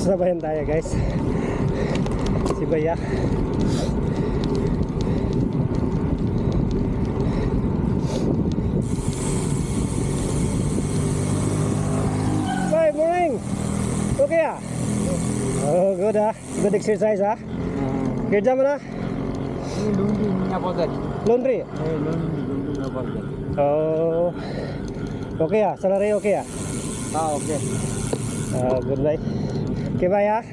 Sabayan tayo guys. Si Baya. Good morning. Okay ah. Oh, good ah. Good exercise ah. Kerja mana? Lundi ngapakan? Laundry. Eh lundi lundi ngapakan? Oh. Okay ah. Salary okay ah. Ah oke. Oh, good bye. que vaiar?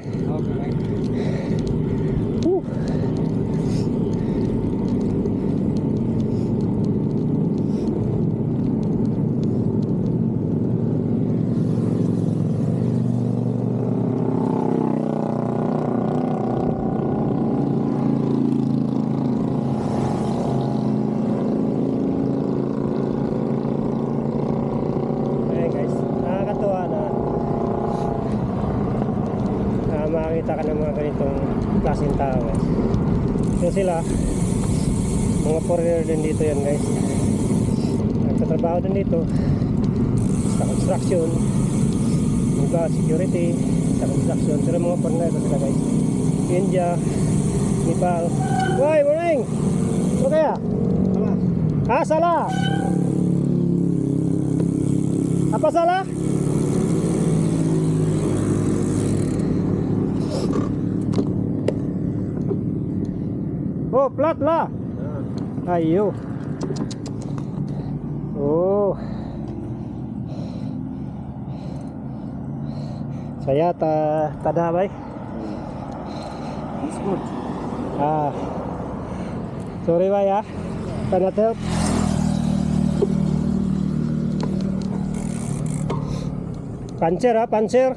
Uh. Na makakita ka ng mga ganitong klaseng tao guys. So sila, mga foreigner din dito yan guys. Nagtatrabaho din dito sa construction, iba security, sa construction. Sila mga foreigner sila guys. India, Nepal. Hoy, morning! Okay ah? Ah, salah! Apa salah? Oh, plat lah. Ayo. Oh. Saya ta tada bay. It's good. Ah. Sorry bay ya. Cannot help. Pancer ah, pancer.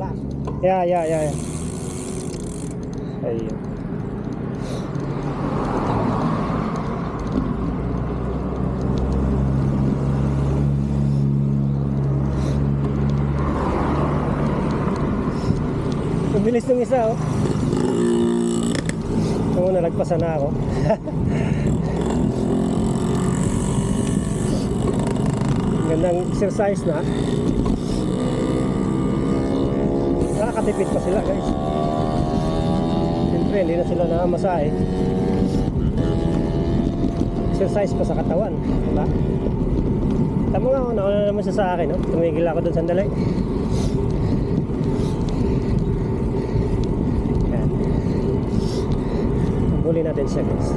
Last. Ya, ya, ya, ya. Ayo. Bilis ng isa, oh. Oo, nalagpasan na ako. Gandang exercise na. Nakakatipid pa sila guys. Siyempre, hindi na sila nakamasahe. Exercise pa sa katawan. Diba? Tama nga, oh, nauna naman siya sa akin. No? Tumigil ako doon sandali. Yan. Huli natin siya guys.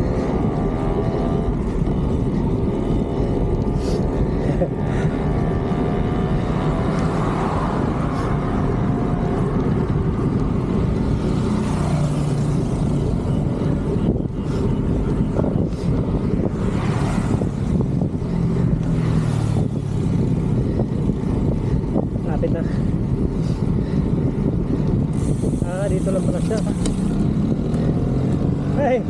Ah, dito lang pala siya. Hey!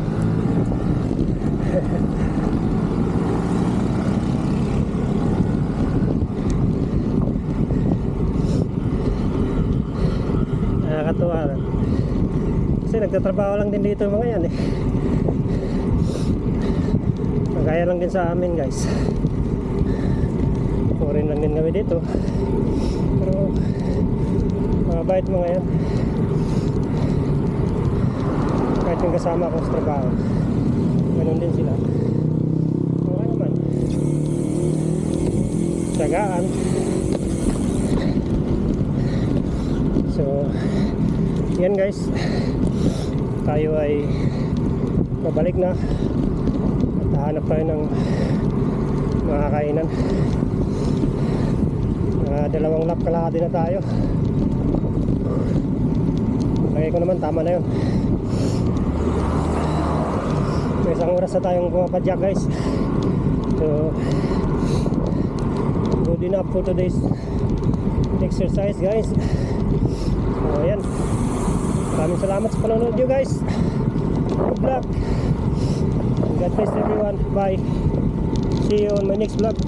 Nakakatuwa lang. Kasi nagtatrabaho lang din dito yung mga yan eh. Kagaya lang din sa amin guys. Foreign lang din kami dito. Pero mabait mga yan. Kahit yung kasama ko sa trabaho. Ganun din sila. Okay naman. Tsagaan. So, yan guys. Tayo ay babalik na. At hahanap tayo ng mga kainan. Mga dalawang lap kalahati na tayo. Lagay ko naman, tama na yun. May isang oras na tayong pumapadyak guys. So, good enough for today's exercise guys. So, ayan. Maraming salamat sa panonood nyo guys. Good luck. God bless everyone. Bye. See you on my next vlog.